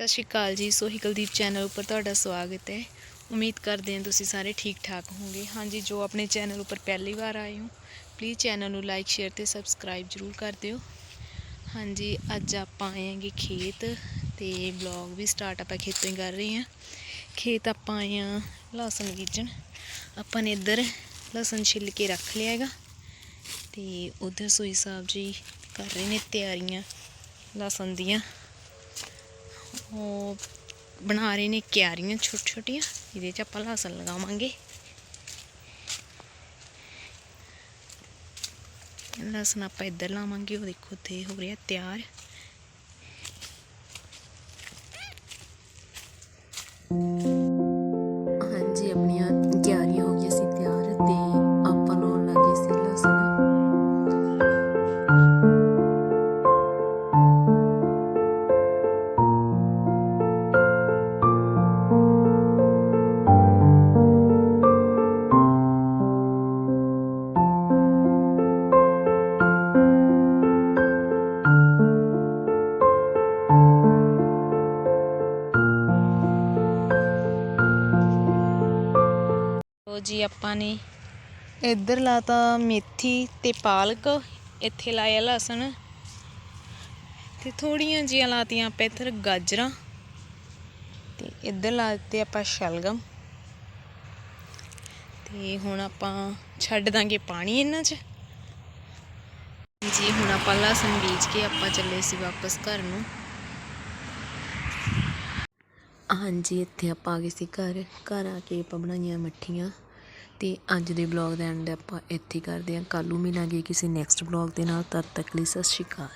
ਸਤਿ ਸ਼੍ਰੀ ਅਕਾਲ ਜੀ, ਸੋਹੀ ਕੁਲਦੀਪ ਚੈਨਲ ਉੱਪਰ ਤੁਹਾਡਾ ਸਵਾਗਤ ਹੈ। ਉਮੀਦ ਕਰਦੇ ਹਾਂ ਤੁਸੀਂ ਸਾਰੇ ਠੀਕ ਠਾਕ ਹੋਵੋਗੇ। ਹਾਂਜੀ, ਜੋ ਆਪਣੇ ਚੈਨਲ ਉੱਪਰ ਪਹਿਲੀ ਵਾਰ ਆਏ ਹੋ ਪਲੀਜ਼ ਚੈਨਲ ਨੂੰ ਲਾਈਕ ਸ਼ੇਅਰ ਤੇ ਸਬਸਕ੍ਰਾਈਬ ਜਰੂਰ ਕਰ ਦਿਓ। ਹਾਂਜੀ, ਅੱਜ ਆਪਾਂ ਆਏ ਹਾਂਗੇ ਖੇਤ ਤੇ ਵਲੌਗ ਵੀ ਸਟਾਰਟ ਆਪਾਂ ਖੇਤੋਂ ਹੀ ਕਰ ਰਹੇ ਹਾਂ। ਖੇਤ ਆਪਾਂ ਆਏ ਹਾਂ ਲਸਣ ਬੀਜਣ। ਆਪਾਂ ਨੇ ਇੱਧਰ ਲਸਣ ਛਿੱਲ ਕੇ ਰੱਖ ਲਿਆ ਹੈਗਾ ਤੇ ਉਧਰ ਸੋਈ ਸਾਹਿਬ ਜੀ ਕਰ ਰਹੇ ਨੇ ਤਿਆਰੀਆਂ ਲਸਣ ਦੀਆਂ। ਉਹ ਬਣਾ ਰਹੇ ਨੇ ਕਿਆਰੀਆਂ ਛੋਟੀਆਂ ਛੋਟੀਆਂ ਇਹਦੇ 'ਚ ਆਪਾਂ ਲਸਣ ਲਗਾਵਾਂਗੇ। ਲਸਣ ਆਪਾਂ ਇੱਧਰ ਲਾਵਾਂਗੇ, ਉਹ ਦੇਖੋ ਤੇ ਹੋ ਰਿਹਾ ਤਿਆਰ। ਹਾਂਜੀ, ਆਪਣੀਆਂ ਕਿਆਰੀਆਂ ਹੋ ਗਈਆਂ ਸੀ ਤਿਆਰ ਤੇ ਲੋ ਜੀ ਆਪਾਂ ਨੇ ਇੱਧਰ ਲਾਤਾ ਮੇਥੀ ਤੇ ਪਾਲਕ, ਇੱਥੇ ਲਾਇਆ ਲਸਣ। ਤੇ ਥੋੜੀਆਂ ਜੀਆਂ ਲਾਤੀਆਂ ਆਪਾਂ ਇੱਧਰ ਗਾਜਰਾਂ ਤੇ ਇੱਧਰ ਲਾ ਦਿੱਤੇ ਆਪਾਂ ਸ਼ਲਗਮ। ਤੇ ਹੁਣ ਆਪਾਂ ਛੱਡ ਦਾਂਗੇ ਪਾਣੀ ਇਹਨਾਂ 'ਚ। ਜੀ ਹੁਣ ਆਪਾਂ ਲਸਣ ਬੀਜ ਕੇ ਆਪਾਂ ਚੱਲੇ ਸੀ ਵਾਪਸ ਘਰ ਨੂੰ। ਹਾਂਜੀ, ਇੱਥੇ ਆਪਾਂ ਆ ਗਏ ਸੀ ਘਰ। ਘਰ ਆ ਕੇ ਆਪਾਂ ਬਣਾਈਆਂ ਮੱਠੀਆਂ ਅਤੇ ਅੱਜ ਦੇ ਬਲੌਗ ਦਾ ਐਂਡ ਆਪਾਂ ਇੱਥੇ ਹੀ ਕਰਦੇ ਹਾਂ। ਕੱਲ੍ਹ ਨੂੰ ਮਿਲਾਂਗੇ ਕਿਸੇ ਨੈਕਸਟ ਬਲੌਗ ਦੇ ਨਾਲ। ਤਦ ਤੱਕ ਲਈ ਸਤਿ ਸ਼੍ਰੀ ਅਕਾਲ।